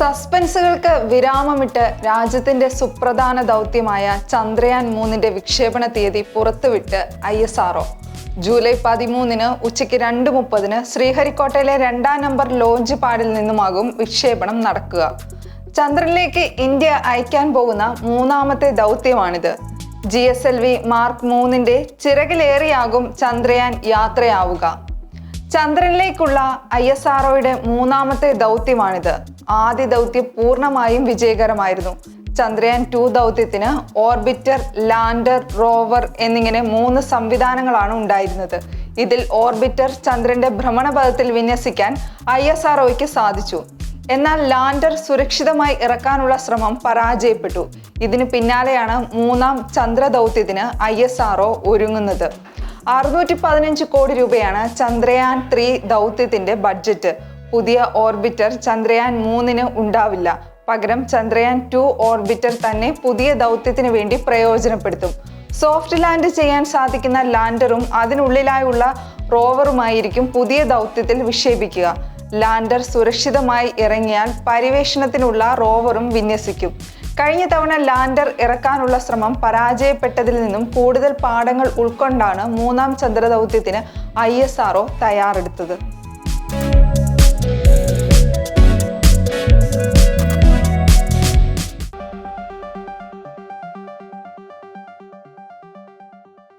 സസ്പെൻസുകൾക്ക് വിരാമമിട്ട് രാജ്യത്തിന്റെ സുപ്രധാന ദൗത്യമായ ചന്ദ്രയാൻ മൂന്നിന്റെ വിക്ഷേപണ തീയതി പുറത്തുവിട്ട് I S R O July പതിമൂന്നിന് ഉച്ചയ്ക്ക് രണ്ട് മുപ്പതിന് ശ്രീഹരിക്കോട്ടയിലെ രണ്ടാം നമ്പർ ലോഞ്ച് പാഡിൽ നിന്നുമാകും വിക്ഷേപണം നടക്കുക. ചന്ദ്രനിലേക്ക് ഇന്ത്യ അയക്കാൻ പോകുന്ന മൂന്നാമത്തെ ദൗത്യമാണിത്. G S L V mark മൂന്നിന്റെ ചിറകിലേറിയാകും ചന്ദ്രയാൻ യാത്രയാവുക. ചന്ദ്രനിലേക്കുള്ള ഐ എസ് ആർഒയുടെ മൂന്നാമത്തെ ദൗത്യമാണിത്. ആദ്യ ദൗത്യം പൂർണമായും വിജയകരമായിരുന്നു. ചന്ദ്രയാൻ ടു ദൗത്യത്തിന് ഓർബിറ്റർ ലാൻഡർ റോവർ എന്നിങ്ങനെ മൂന്ന് സംവിധാനങ്ങളാണ് ഉണ്ടായിരുന്നത്. ഇതിൽ ഓർബിറ്റർ ചന്ദ്രന്റെ ഭ്രമണപഥത്തിൽ വിന്യസിക്കാൻ ഐ എസ് ആർഒയ്ക്ക് സാധിച്ചു. എന്നാൽ ലാൻഡർ സുരക്ഷിതമായി ഇറക്കാനുള്ള ശ്രമം പരാജയപ്പെട്ടു. ഇതിന് പിന്നാലെയാണ് മൂന്നാം ചന്ദ്ര ദൗത്യത്തിന് ഐ എസ് ആർഒ ഒരുങ്ങുന്നത്. അറുന്നൂറ്റി പതിനഞ്ച് കോടി രൂപയാണ് ചന്ദ്രയാൻ ത്രീ ദൗത്യത്തിന്റെ ബഡ്ജറ്റ് പുതിയ ഓർബിറ്റർ ചന്ദ്രയാൻ മൂന്നിന് ഉണ്ടാവില്ല. പകരം ചന്ദ്രയാൻ ടു ഓർബിറ്റർ തന്നെ പുതിയ ദൗത്യത്തിന് വേണ്ടി പ്രയോജനപ്പെടുത്തും. സോഫ്റ്റ് ലാൻഡ് ചെയ്യാൻ സാധിക്കുന്ന ലാൻഡറും അതിനുള്ളിലായുള്ള റോവറുമായിരിക്കും പുതിയ ദൗത്യത്തിൽ വിക്ഷേപിക്കുക. ലാൻഡർ സുരക്ഷിതമായി ഇറങ്ങിയാൽ പരിവേഷണത്തിനുള്ള റോവറും വിന്യസിക്കും. കഴിഞ്ഞ തവണ ലാൻഡർ ഇറക്കാനുള്ള ശ്രമം പരാജയപ്പെട്ടതിൽ നിന്നും കൂടുതൽ പാഠങ്ങൾ ഉൾക്കൊണ്ടാണ് മൂന്നാം ചന്ദ്രദൗത്യത്തിന് ഐ എസ് ആർഒ തയ്യാറെടുത്തത്.